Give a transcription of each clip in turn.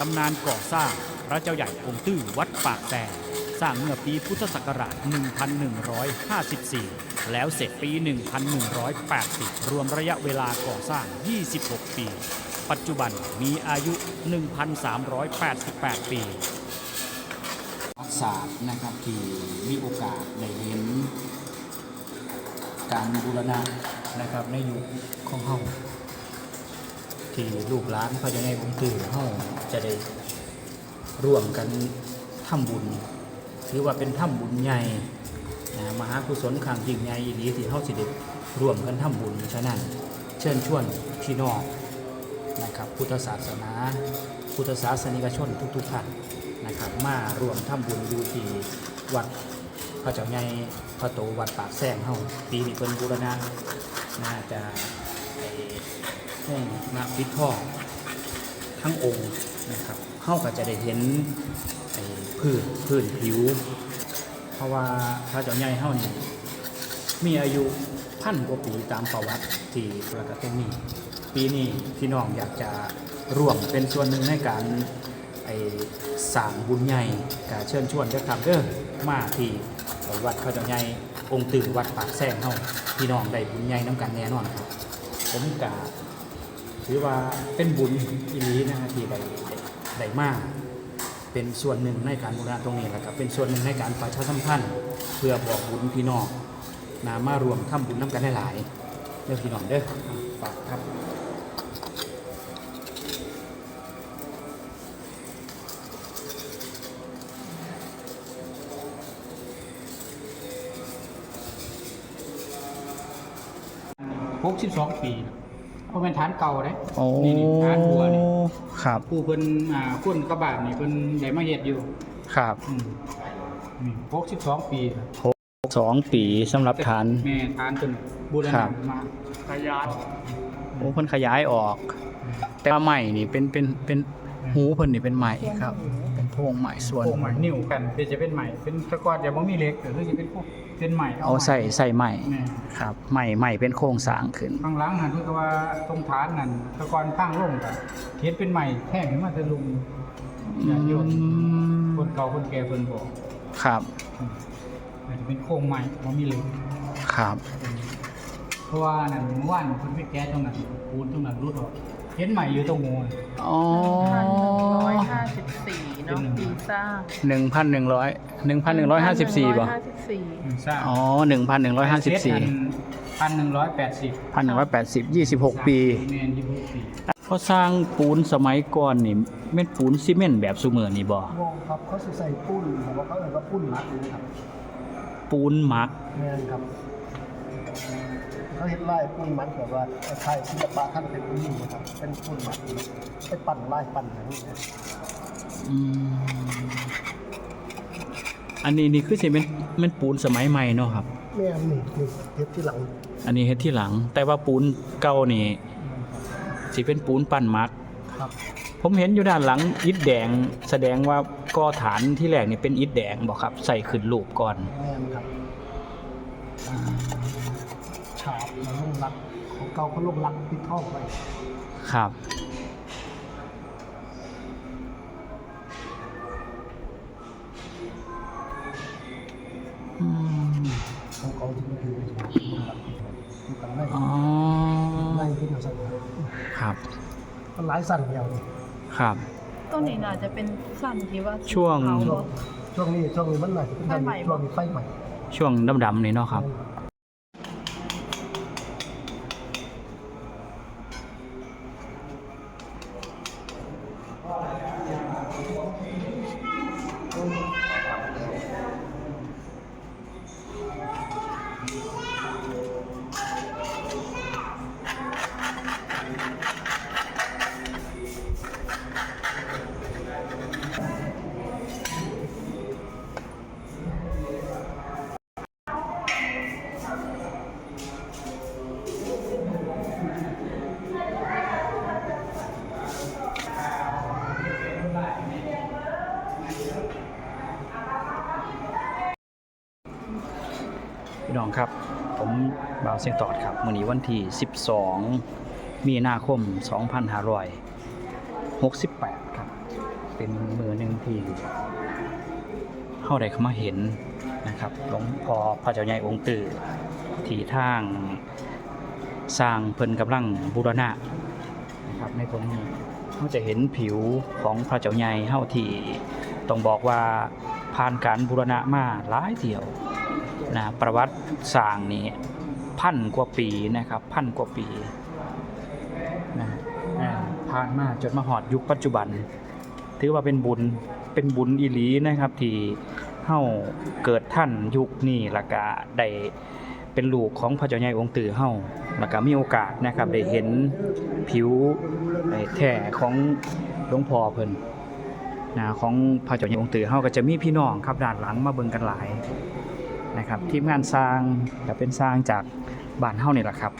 ตำนานก่อสร้างพระเจ้าใหญ่องค์ตื้อวัดปากแตงสร้างเมื่อปีพุทธศักราช 1154 แล้วเสร็จปี 1180 รวมระยะเวลาก่อสร้าง 26 ปี ปัจจุบันมีอายุ 1,388 ปีศาสตร์นะครับที่มีโอกาสได้เห็นการบูรณะนะครับในยุคของเฮาที่ลูกหลานพระเจ้าในองค์ตื่นเฮา จะได้ร่วมกันทำบุญ ถือว่าเป็นทำบุญใหญ่มหากุศลครั้งยิ่งใหญ่อีหลีที่เฮาสิได้ร่วมกันทำบุญฉะนั้น เชิญชวนพี่น้องนะครับ พุทธศาสนา พุทธศาสนิกชนทุกๆท่านนะครับ มารวมทำบุญอยู่ที่วัดพระเจ้าใหญ่พระโตวัดปากแซงเฮาปีนี้เพิ่นบูรณะน่าจะไอ้ห้องมาปิดทองทั้งองค์ นะครับเฮาก็จะได้เห็นไอ้พื้นพื้นผิว เพราะว่าพระเจ้าใหญ่เฮานี่มีอายุพันกว่าปีตามประวัติที่ประกาศตรงนี้ปีนี้พี่น้องอยากจะร่วมเป็นส่วนหนึ่งในการไอ้สร้างบุญใหญ่กาเชิญชวนเด้อครับเด้อมาที่วัดเขาเจ้าใหญ่องค์ตื่นวัดปากแซงเฮาพี่น้องได้บุญใหญ่น้ำกันแน่นอนครับ ผมกะถือว่าเป็นบุญอีหลีนะฮะที่ได้ ได้ได้มาก เป็นส่วนหนึ่งในการบูรณะตรงนี้แหละครับเป็นส่วนหนึ่งในการประชาสัมพันธ์เพื่อบอกบุญพี่น้องนามารวมทำบุญน้ำกันได้หลายๆเด้อพี่น้องเด้อฝากครับ62ปีเพราะเป็นฐานเก่าเด้โอ้นี่นี่ฐานบัวนี่ ครับผู้เพิ่นอ่าคุ้นกระบาดนี่เพิ่นได้มาเฮ็ดอยู่ครับอืมนี่62 ปีสองปีสำหรับฐาน แม่ฐานเพิ่นบูรครัณะบ มาขยายโอ้เพิ่นขยายออก แต่ว่าใหม่นี่เป็นเป็นเป็นหูเพิ่นนี่เป็นใหม่ครับเป็นโพรงใหม่ส่วน โครงใหม่นิ้วกันเป็นจะเป็นใหม่เป็นแตะกอนจะบ่มีเหล็กก็คือจะเป็นพวก เป็นใหม่เอาใส่ใส่ใหม่แม่ครับใหม่ใหม่เป็นโครงสร้างขึ้น ข้างหลังนั่นคือว่าตรงฐานนั่นแตะกอนข้างลงก็เฮ็ดเป็นใหม่แท่งขึ้นมาแต่ลุงญาติโยมคนเก่าคนแก่เพิ่นบอกครับอาจจะเป็นโครงใหม่บ่มีเหล็กครับ เพราะว่านั่นเมื่อวานเพิ่นไปแก้ตรงนั้นปูนตรงนั้นรุดออกเห็นใหม่อยู่ตรงงูน่ะอ๋อ พันหนึ่งร้อยห้าสิบสี่เนาะปีสร้างหนึ่งพันหนึ่งร้อยหนึ่งพันหนึ่งร้อยห้าสิบสี่ป่ะห้าสิบสี่สร้างอ๋อหนึ่งพันหนึ่งร้อยห้าสิบสี่พันหนึ่งร้อยแปดสิบพันหนึ่งร้อยแปดสิบยี่สิบหกปี เมนยี่สิบหกปีเขาสร้างปูนสมัยก่อนนี่เม็ดปูนซีเมนต์แบบซูเมอร์นี่บ่วงครับเขาสิใส่ปุ้นแต่ว่าเขาเรียกว่าปุ้นมัดนี่นะครับปูนหมัก แม่นครับเขาเห็นลายปุ้นมัดแบบว่าไทยศิลปะท่านเป็นปุ้นนี่นะครับเป็นปุ้นมัดไปปั่นลายปั่นอย่างนี้นะ อืมอันนี้นี่คือสิเป็นเป็นปูนสมัยใหม่เนาะครับ แม่นนี่นี่เทียบที่หลังอันนี้เฮ็ดที่หลัง แต่ว่าปูนเก่านี่สิเป็นปูนปั้นหมัก ครับผมเห็นอยู่ด้านหลังอิฐแดง แสดงว่าก่อฐานที่แรกนี่เป็นอิฐแดงบ่ครับ ใส่ขึ้นรูปก่อน แม่นครับฉาบแล้วลงรักของเก่าเขาลงรักปิดท่องไปครับ ของเก่าที่มันอยู่ในลงรักอยู่กันในอ๋อในขึ้นมาสั่นครับครับมันหลายสั่นเดียวนี่ครับ ต้นนี้น่าจะเป็นสั้นที่ว่าช่วง เขาช่วบ่งช่วงนี้ช่วงนี้มันหน่อยจะเป็นไฟใหม่ ช่วงนี้ไฟใหม่ ช่วงดำๆนี่เนาะครับ บ่าวเสียงตอดครับมื้อนี้วันที่ 12 มีนาคม 2568 ครับ เป็นมือหนึ่งที่เฮาได้เข้ามาเห็นนะครับหลวงพ่อพระเจ้าใหญ่องค์ตื่อที่ทางสร้างเพิ่นกำลังบูรณะนะครับในตรงนี้เฮาจะเห็นผิวของพระเจ้าใหญ่เฮาที่ต้องบอกว่าผ่านการบูรณะมาหลายเที่ยวนะประวัติสร้างนี่ พันกว่าปีนะครับพันกว่าปีนะผ่านมาจนมาหอดยุคปัจจุบัน ถือว่าเป็นบุญเป็นบุญอีหลีนะครับ ที่เฮาเกิดท่านยุคนี้ล้วก็ได้เป็นลูกของพระเจ้าใหญ่องค์ตือเฮาล้วก็มีโอกาสนะครับ ได้เห็นผิวแท้ของหลวงพ่อเพิ่นนะของพระเจ้าใหญ่องค์ตือเฮาก็จะมีพี่น้องครับด้านหลังมาเบิ่งกันหลายนะครับทีมงานสร้างก็เป็นสร้างจาก บ้านเฮานี่แหละครับ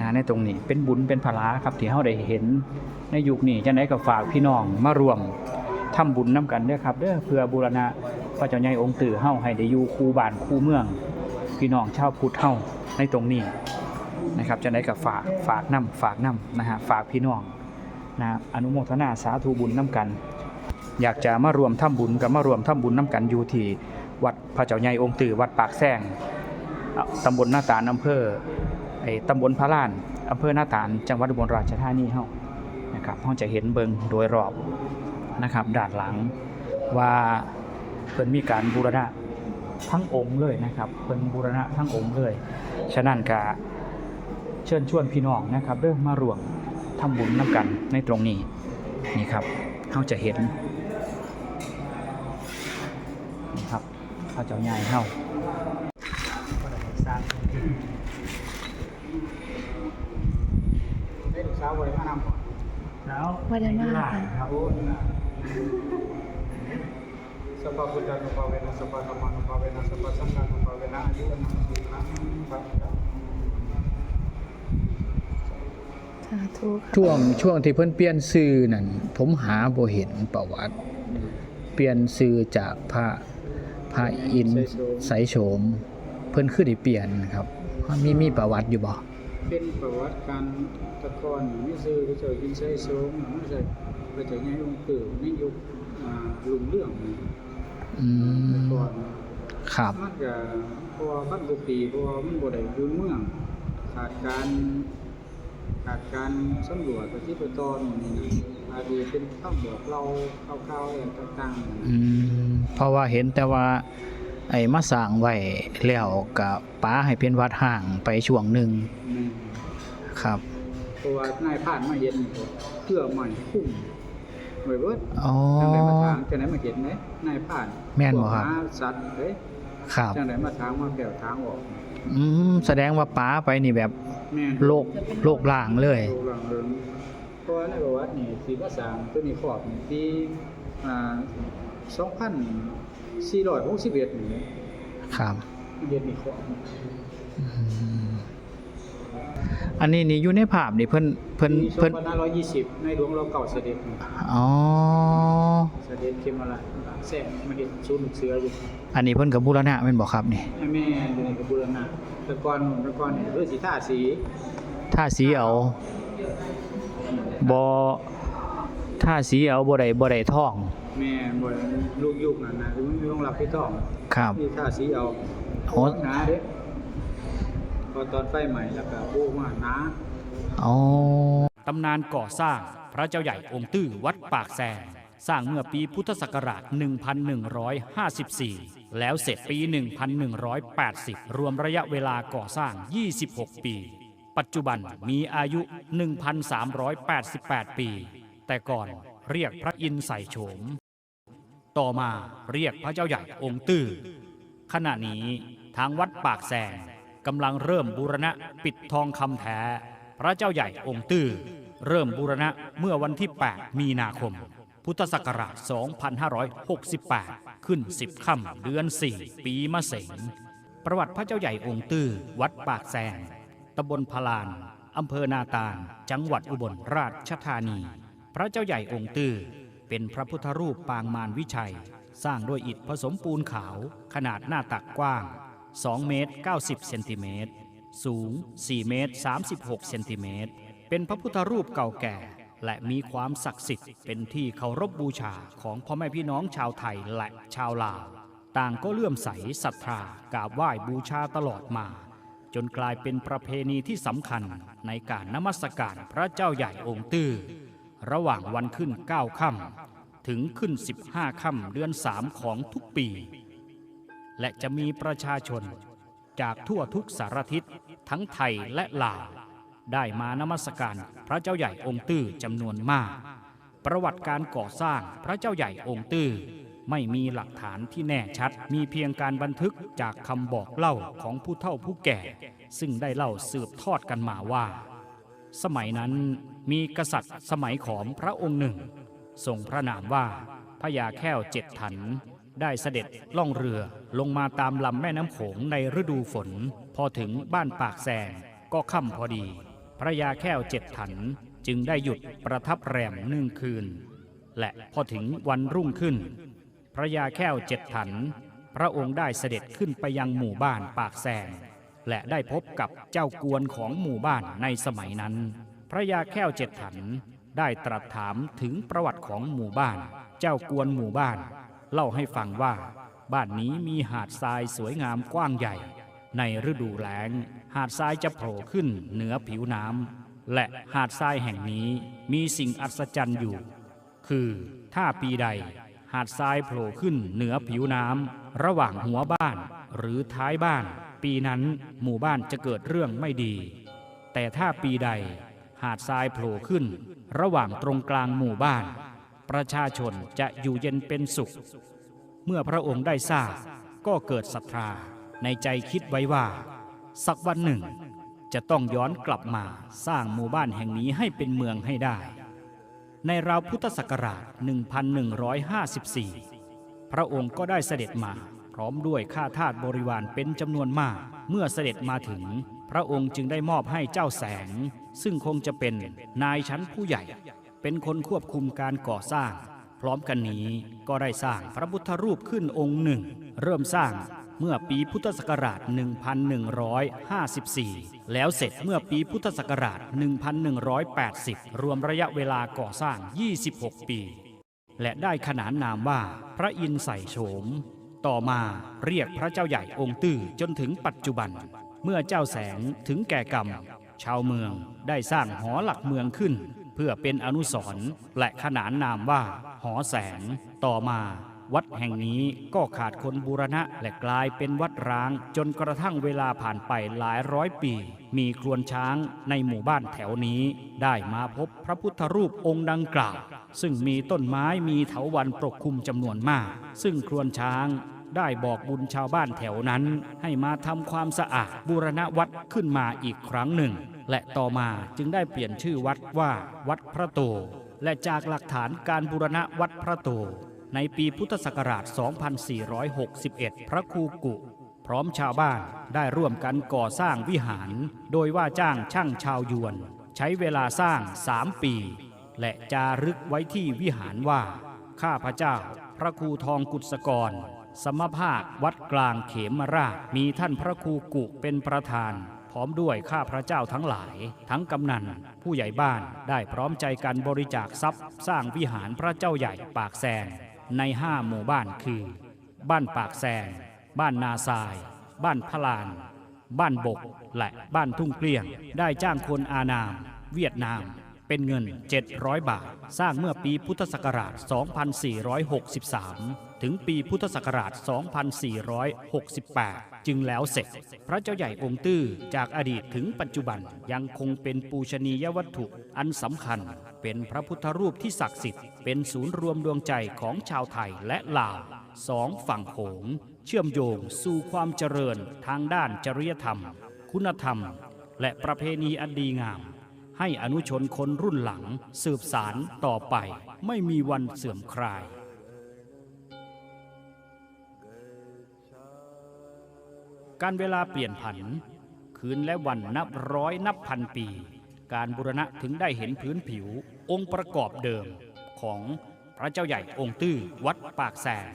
นะในตรงนี้เป็นบุญเป็นภาระครับที่เฮาได้เห็นในยุคนี้จังได๋ก็ฝากพี่น้องมารวมทำบุญนํกันเด้อครับเด้อเพื่อบูรณะพระเจ้าใหญ่องค์ตื่อเฮาให้ได้อยู่คู่บ้านคู่เมือง พี่น้องชาวพุทธเฮาในตรงนี้นะครับจังได๋ก็ฝากฝากนํฝากนํนะฮะฝากพี่น้องนะอนุโมทนาสาธุบุญนํกัน อยากจะมารวมทำบุญกับมารวมทำบุญนํกันอยู่ที่วัดพระเจ้าใหญ่องค์ตื่อวัดปากแซง ตำบลหน้าตาลอำเภอไอ้ตำบลพระลานอำเภอหน้าตาลจังหวัดอุบลราชธานีเฮานะครับเฮาจะเห็นเบิงโดยรอบนะครับด้านหลังว่าเพิ่นมีการบูรณะทั้งองค์เลยนะครับเพิ่นบูรณะทั้งองค์เลย ฉะนั้นก็เชิญชวนพี่น้องนะครับเด้อมารวมทำบุญนํกันในตรงนี้นี่ครับเฮาจะเห็นนี่ครับพระเจ้าใหญ่เฮา ได้สร้างพื้นที่ได้ลูกสาวบริมานำแล้วบ่ได้มาค่ะ ครับสัพพะพุทธานุภาเวนะสัพพะธรรมานุภาเวนะสัพพะสังฆานุภาเวนะอายุวันสุขังพระสาธุค่ะช่วงช่วงที่เพิ่นเปลี่ยนชื่อนั่นผมหาบ่เห็นประวัติ เปลี่ยนชื่อจากพระพระอินทร์ไสยโฉมเพิ่นคือได้เปลี่ยนครับมีมีประวัติอยู่บ่เป็นประวัติการแตะกอนมิซื้อพระเจ้ายินไซโซงมิใช่พระเจ้าใหญ่องค์ตื่นในยุคอ่าลุงเรื่องนี่อืแต่มก่อนครับมันก็เพราะว่าพันกว่าปีเพราะว่ามันบ่ได้อยู่เมืองขาดการขาดการสำรวจปฏิบัติตอนนี่นะอาจจะเป็นคำบอกเราคร่าวๆอะไรต่างๆนะอืมเพราะว่าเห็นแต่ว่า ไอ้มาสร้างไว้แล้วก็ป้าให้เป็นวัดห่างไปช่วงหนึงแม่นครับเพราะว่านายผ่านมาเห็นนี่ก็เพื่อใหม่คุ้มไว้เบิดอ๋อจังไดมาทางจังไดมาเห็นไหมนายผ่าน แม่นบ่ครับพวกหาสัตว์เอ้ยครับจังไดมาทางมาแผ่วทางออกอืมแสดงว่าป้าไปนี่แบบแม่นโลกโลกล่างเลยโลกหลังเริงเพราะว่าในประวัตินี่สีมาสร้างตัวนี้ครอบนี่ปีอ่า2461นี่ ครับเฮ็ดนี่ครอบอืมอันนี้นี่อยู่ในภาพนี่เพิ่นเพิ่นปีเพิ่น2520ในหลวงเราเก่าเสด็จนี่อ๋อเสด็จเขมราชแซ่มาเฮ็ดศูนย์ลูกเสืออยู่อันนี้เพิ่นก็บูรณะแม่นบ่ครับนี่ให้แม่อยู่ในกระบูรณะแต่ก่อนแต่ก่อนนี่คือสิทาสีถ้าสีเอาบ่ถ้าสีเอาบ่ได้บ่ได้ท่อง แม่บ่ลูกยุคนั้นนะคือมันมีต้องรับผิดชอบครับนี่ทาสีเอาโอ้ หนาเด้พอตอนไฟใหม่แล้วก็ปูมาหนา อ๋อ ตำนานก่อสร้างพระเจ้าใหญ่องค์ตื้อวัดปากแซงสร้างเมื่อปีพุทธศักราช 1154 แล้วเสร็จปี 1180 รวมระยะเวลาก่อสร้าง 26 ปี ปัจจุบันมีอายุ 1,388 ปี แต่ก่อนเรียกพระอินทร์ใส่โฉม ต่อมาเรียกพระเจ้าใหญ่องค์ตื้อขณะนี้ทางวัดปากแซงกำลังเริ่มบูรณะปิดทองคำแท้ พระเจ้าใหญ่องค์ตื้อเริ่มบูรณะเมื่อวันที่ 8 มีนาคม พุทธศักราช 2568 ขึ้น 10 ค่ำเดือน 4 ปีมะเสงประวัติพระเจ้าใหญ่องค์ตื้อวัดปากแซงตำบลพลานอำเภอนาตาล จังหวัดอุบลราชธานี พระเจ้าใหญ่องค์ตื้อ เป็นพระพุทธรูปปางมารวิชัย สร้างด้วยอิฐผสมปูนขาวขนาดหน้าตักกว้าง 2 เมตร 90 เซนติเมตร สูง 4 เมตร 36 เซนติเมตร เป็นพระพุทธรูปเก่าแก่ และมีความศักดิ์สิทธิ์เป็นที่เคารพบบูชาของพ่อแม่พี่น้องชาวไทยและชาวลาว ต่างก็เลื่อมใสศรัทธากราบไหว้บูชาตลอดมา จนกลายเป็นประเพณีที่สำคัญในการนมัสการพระเจ้าใหญ่องค์ตื้อ ระหว่างวันขึ้น 9 ค่ำถึงขึ้น 15 ค่ำเดือน 3 ของทุกปี และจะมีประชาชนจากทั่วทุกสารทิศทั้งไทยและลาวได้มานมัสการพระเจ้าใหญ่องค์ตื้อจำนวนมาก ประวัติการก่อสร้างพระเจ้าใหญ่องค์ตื้อไม่มีหลักฐานที่แน่ชัด มีเพียงการบันทึกจากคำบอกเล่าของผู้เฒ่าผู้แก่ ซึ่งได้เล่าสืบทอดกันมาว่า สมัยนั้นมีกษัตริย์สมัยขอมพระองค์หนึ่งทรงพระนามว่าพญาแค้วเจ็ดถัน ได้เสด็จล่องเรือลงมาตามลำแม่น้ำโขงในฤดูฝน พอถึงบ้านปากแซงก็ค่ำพอดี พระยาแค้วเจ็ดถันจึงได้หยุดประทับแรมหนึ่งคืน และพอถึงวันรุ่งขึ้น พระยาแค้วเจ็ดถัน พระองค์ได้เสด็จขึ้นไปยังหมู่บ้านปากแซง และได้พบกับเจ้ากวนของหมู่บ้านในสมัยนั้น พระยาแค้วเจ็ดถันได้ตรัสถามถึงประวัติของหมู่บ้าน เจ้ากวนหมู่บ้าน เล่าให้ฟังว่า บ้านนี้มีหาดทรายสวยงามกว้างใหญ่ ในฤดูแล้ง หาดทรายจะโผล่ขึ้นเหนือผิวน้ำและหาดทรายแห่งนี้มีสิ่งอัศจรรย์อยู่ คือถ้าปีใด หาดทรายโผล่ขึ้นเหนือผิวน้ำระหว่างหัวบ้านหรือท้ายบ้าน ปีนั้นหมู่บ้านจะเกิดเรื่องไม่ดี แต่ถ้าปีใดหาดทรายโผล่ขึ้น ระหว่างตรงกลางหมู่บ้าน ประชาชนจะอยู่เย็นเป็นสุข เมื่อพระองค์ได้ทราบก็เกิดศรัทธาในใจคิดไว้ว่า สักวันหนึ่ง จะต้องย้อนกลับมาสร้างหมู่บ้านแห่งนี้ให้เป็นเมืองให้ได้ ในราวพุทธศักราช 1154 พระองค์ก็ได้เสด็จมา ร้อมด้วยข้าทาสบริวารเป็นจำนวนมาก เมื่อเสด็จมาถึง พระองค์จึงได้มอบให้เจ้าแสง ซึ่งคงจะเป็นนายชั้นผู้ใหญ่ เป็นคนควบคุมการก่อสร้าง พร้อมกันนี้ก็ได้สร้างพระพุทธรูปขึ้นองค์หนึ่ง เริ่มสร้างเมื่อปีพุทธศักราช 1154 แล้วเสร็จเมื่อปีพุทธศักราช 1180 รวมระยะเวลาก่อสร้าง 26 ปี และได้ขนานนามว่าพระอินใส่โฉม ต่อมาเรียกพระเจ้าใหญ่องค์ตื้อจนถึงปัจจุบัน เมื่อเจ้าแสงถึงแก่กรรม ชาวเมืองได้สร้างหอหลักเมืองขึ้น เพื่อเป็นอนุสรณ์และขนานนามว่า หอแสง ต่อมาวัดแห่งนี้ก็ขาดคนบูรณะและกลายเป็นวัดร้าง จนกระทั่งเวลาผ่านไปหลายร้อยปี มีครวนช้างในหมู่บ้านแถวนี้ ได้มาพบพระพุทธรูปองค์ดังกล่าว ซึ่งมีต้นไม้มีเถาวันปกคลุมจำนวนมาก ซึ่งครวนช้างได้บอกบุญชาวบ้านแถวนั้น ให้มาทำความสะอาดบูรณะวัดขึ้นมาอีกครั้งหนึ่ง และต่อมาจึงได้เปลี่ยนชื่อวัดว่าวัดพระโต และจากหลักฐานการบูรณะวัดพระโต ในปีพุทธศักราช 2461 พระครูกุ พร้อมชาวบ้านได้ร่วมกันก่อสร้างวิหาร โดยว่าจ้างช่างชาวยวน ใช้เวลาสร้างสามปี และจารึกไว้ที่วิหารว่า ข้าพระเจ้า พระครูทองกุศกร สมภาควัดกลางเขมราช มีท่านพระครูกุเป็นประธาน พร้อมด้วยข้าพระเจ้าทั้งหลาย ทั้งกำนัน ผู้ใหญ่บ้านได้พร้อมใจกันบริจาคทรัพย์ สร้างวิหารพระเจ้าใหญ่ปากแซงในห้าหมู่บ้านคือ บ้านปากแซงบ้านนาทราย บ้านพลาน บ้านบก และบ้านทุ่งเกลี้ยง ได้จ้างคนอานาม เวียดนาม เป็นเงิน 700 บาท สร้างเมื่อปีพุทธศักราช 2463 ถึงปีพุทธศักราช 2468 จึงแล้วเสร็จ พระเจ้าใหญ่องค์ตื้อจากอดีตถึงปัจจุบันยังคงเป็นปูชนียวัตถุอันสำคัญ เป็นพระพุทธรูปที่ศักดิ์สิทธิ์ เป็นศูนย์รวมดวงใจของชาวไทยและลาวสองฝั่งโขง เชื่อมโยงสู่ความเจริญทางด้านจริยธรรม คุณธรรม และประเพณีอันดีงาม ให้อนุชนคนรุ่นหลังสืบสารต่อไป ไม่มีวันเสื่อมคลายการเวลาเปลี่ยนผัน คืนและวันนับร้อยนับพันปี การบุรณะถึงได้เห็นพื้นผิว องค์ประกอบเดิมของพระเจ้าใหญ่องค์ตื้อวัดปากแสง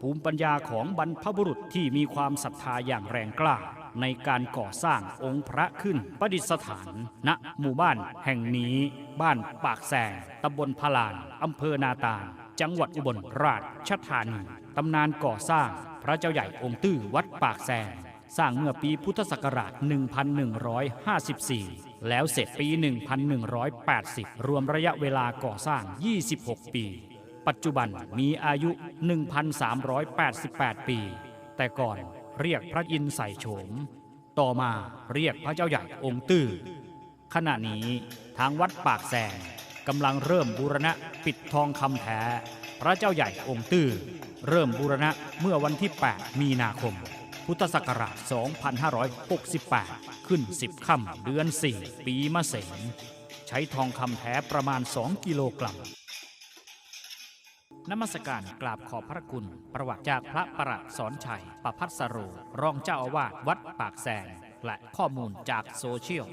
ภูมิปัญญาของบรรพบุรุษที่มีความศรัทธาอย่างแรงกล้า ในการก่อสร้างองค์พระขึ้นประดิษฐาน ณหมู่บ้านแห่งนี้ บ้านปากแสงตำบลพลานอำเภอนาตาลจังหวัดอุบลราชธานีตำนานก่อสร้างพระเจ้าใหญ่องค์ตื้อวัดปากแสงสร้างเมื่อปีพุทธศักราช 1154 แล้วเสร็จปี 1180 รวมระยะเวลาก่อสร้าง 26 ปี ปัจจุบันมีอายุ 1,388 ปี แต่ก่อน เรียกพระอินทร์ใส่โฉม ต่อมาเรียกพระเจ้าใหญ่องค์ตื้อขณะนี้ทางวัดปากแสงกำลังเริ่มบูรณะปิดทองคำแท้ พระเจ้าใหญ่องค์ตื้อเริ่มบูรณะเมื่อวันที่ 8 มีนาคม พุทธศักราช 2568 ขึ้น 10 ค่ำเดือน 4 ปีมะเสงใช้ทองคำแท้ประมาณ 2 กิโลกรัม นมัสการกราบขอบพระคุณ ประวัติจากพระประหลัดสอนชัยประพัสโร รองเจ้าอาวาสวัดปากแสง และข้อมูลจากโซเชียล